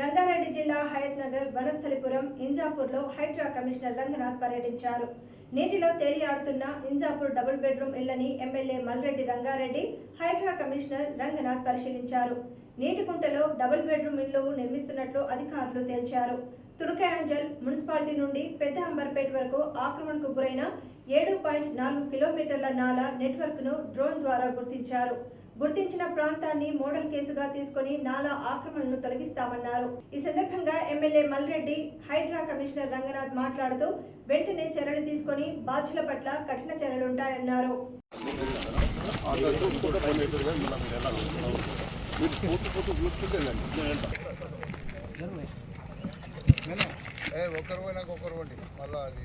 రంగారెడ్డి జిల్లా హయత్ నగర్ వనస్థలిపురం ఇంజాపూర్లో హైడ్రా కమిషనర్ రంగనాథ్ పర్యటించారు. నీటిలో తేలియాడుతున్న ఇంజాపూర్ డబుల్ బెడ్రూమ్ ఇళ్ళని ఎమ్మెల్యే మల్రెడ్డి రంగారెడ్డి హైడ్రా కమిషనర్ రంగనాథ్ పరిశీలించారు. నీటి కుంటలో డబుల్ బెడ్రూమ్ ఇళ్ళు నిర్మిస్తున్నట్లు అధికారులు తేల్చారు. తుర్కయాంజల్ మున్సిపాలిటీ నుండి పెద్ద అంబర్పేట్ వరకు ఆక్రమణకు గురైన ఏడు పాయింట్ నాలుగు కిలోమీటర్ల నాల నెట్వర్క్ను డ్రోన్ ద్వారా గుర్తించారు. గుర్తించిన ప్రాంతాన్ని మోడల్ కేసుగా తీసుకొని నాలా ఆక్రమణను తొలగిస్తామన్నారు. ఈ సందర్భంగా ఎమ్మెల్యే మల్రెడ్డి హైడ్రా కమిషనర్ రంగనాథ్ మాట్లాడుతూ వెంటనే చర్యలు తీసుకొని బాధ్యుల పట్ల కఠిన చర్యలుంటాయన్నారు ఒకరు పోయినాక ఒకరు మళ్ళీ అది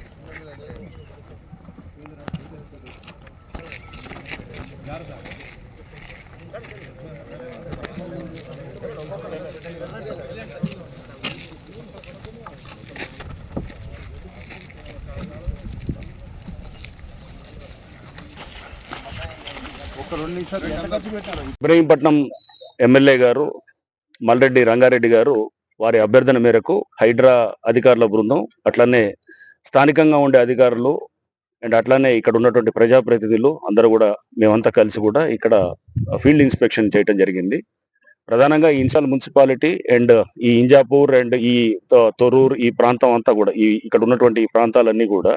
ఇబ్రహీంపట్నం ఎమ్మెల్యే గారు మల్రెడ్డి రంగారెడ్డి గారు వారి అభ్యర్థన మేరకు హైడ్రా అధికారుల బృందం అట్లనే స్థానికంగా ఉండే అధికారులు అండ్ అట్లానే ఇక్కడ ఉన్నటువంటి ప్రజాప్రతినిధులు అందరూ కూడా మేమంతా కలిసి కూడా ఇక్కడ ఫీల్డ్ ఇన్స్పెక్షన్ చేయటం జరిగింది. ప్రధానంగా ఈ ఇన్సాల్ మున్సిపాలిటీ అండ్ ఈ ఇంజాపూర్ అండ్ ఈ తొరూర్ ఈ ప్రాంతం అంతా కూడా ఈ ఇక్కడ ఉన్నటువంటి ఈ ప్రాంతాలన్నీ కూడా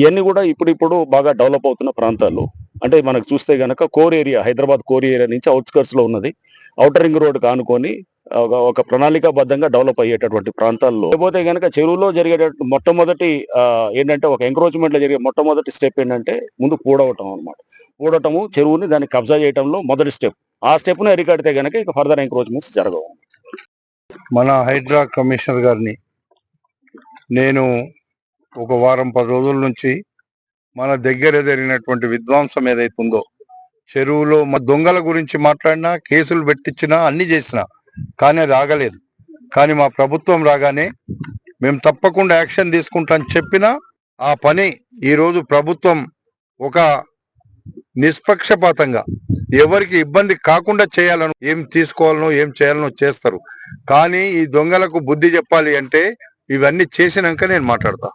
ఇవన్నీ కూడా ఇప్పుడిప్పుడు బాగా డెవలప్ అవుతున్న ప్రాంతాలు. అంటే మనకు చూస్తే గనక core area Hyderabad core area నుంచి అవుట్స్కర్ట్స్లో ఉన్నది. ఔటర్ రింగ్ రోడ్ కానుకొని ఒక- ఒక ప్రణాళికాబద్ధంగా డెవలప్ అయ్యేటటువంటి ప్రాంతాల్లో. లేకపోతే కనుక చెరువులో జరిగే మొట్టమొదటి ఏంటంటే ఒక ఎంక్రోచ్మెంట్లో జరిగే మొట్టమొదటి స్టెప్ ఏంటంటే ముందు పూడవటం అనమాట పూడటము చెరువుని దాన్ని కబ్జా చేయడంలో మొదటి స్టెప్. ఆ స్టెప్ను అరికడితే కనుక ఇక ఫర్దర్ ఎంక్రోచ్మెంట్స్ జరగవు. మన హైడ్రా కమిషనర్ గారిని నేను ఒక వారం పది రోజుల నుంచి మన దగ్గర జరిగినటువంటి విధ్వంసం ఏదైతే ఉందో చెరువులో మా దొంగల గురించి మాట్లాడినా కేసులు పెట్టించినా అన్ని చేసినా కానీ అది ఆగలేదు. కానీ మా ప్రభుత్వం రాగానే మేము తప్పకుండా యాక్షన్ తీసుకుంటాం చెప్పినా ఆ పని ఈరోజు ప్రభుత్వం ఒక నిష్పక్షపాతంగా ఎవరికి ఇబ్బంది కాకుండా చేయాలను ఏం తీసుకోవాలనో ఏం చేయాలనో చేస్తారు. కానీ ఈ దొంగలకు బుద్ధి చెప్పాలి అంటే ఇవన్నీ చేసినాక నేను మాట్లాడతా.